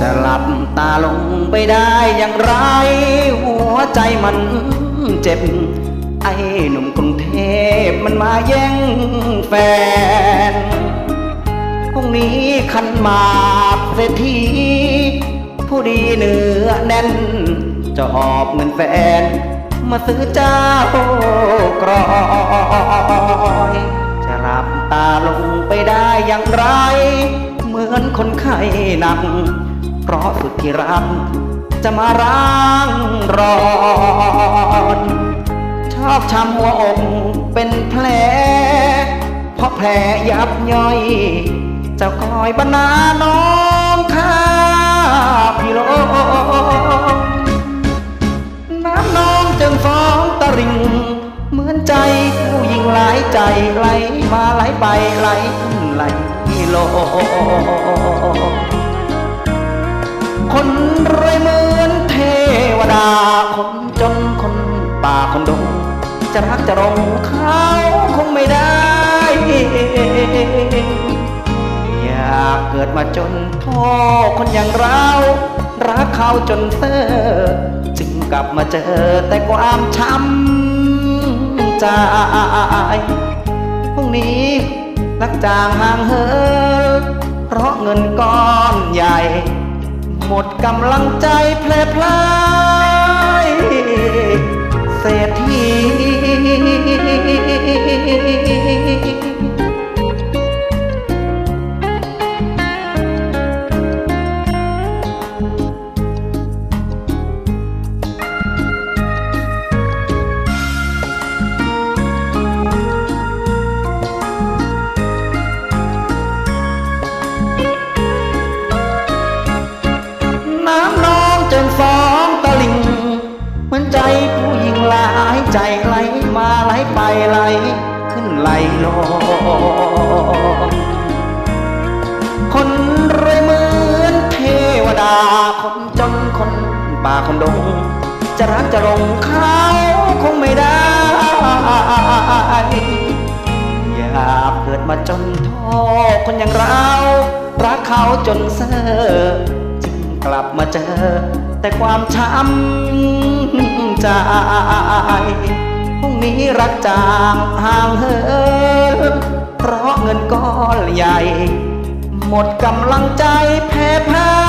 จะหลับตาลงไปได้อย่างไร หัวใจมันเจ็บ ไอ้หนุ่มกรุงเทพมันมาแย่งแฟนพรุ่งนี้ขันหมาเศรษฐีผู้ดีเนื้อแน่น จะหอบเงินแฟน มาซื้อเจ้ากรอยจะรับตาลงไปได้อย่างไร เหมือนคนไข้หนัก เพราะสุดที่รักจะมาร้างรอนชอบช้ำหัวอกเป็นแผล เพราะแผลยับย่อย เจ้าคอยบรรณาน้องข้าพี่โลงน้ำน้องจึงฟ้องตะริง เหมือนใจผู้หญิงหลายใจไหลมาไหลไปไหลขึ้นไหลลง นรวยเหมือนเทวดา คนจนคนป่าคนดงจะรักจะรงเขาคงไม่ได้ อยากเกิดมาจนพ่อคนอย่างเรา รักเขาจนเซ่อจึงกลับมาเจอแต่ความช้ำใจพรุ่งนี้รักจางห่างเหินเพราะเงินก้อนใหญ่ หมดกำลังใจแพลพลายเศรษฐี น้ำนองจนฟ้องตะลิง เหมือนใจผู้หญิงหลายใจไหลมาไหลไปไหล ขึ้นไหลลงคนรวยเหมือนเทวดาคนจนคนป่าคนดง จะรักจะลงเขาคงไม่ได้ อยากเกิดมาจนท้อคนอย่างเรารักเขาจนเซ่อ กลับมาเจอ แต่ความช้ำใจพรุ่งนี้รักจางห่างเหินเพราะเงินก้อนใหญ่ หมดกำลังใจแพ้พ่า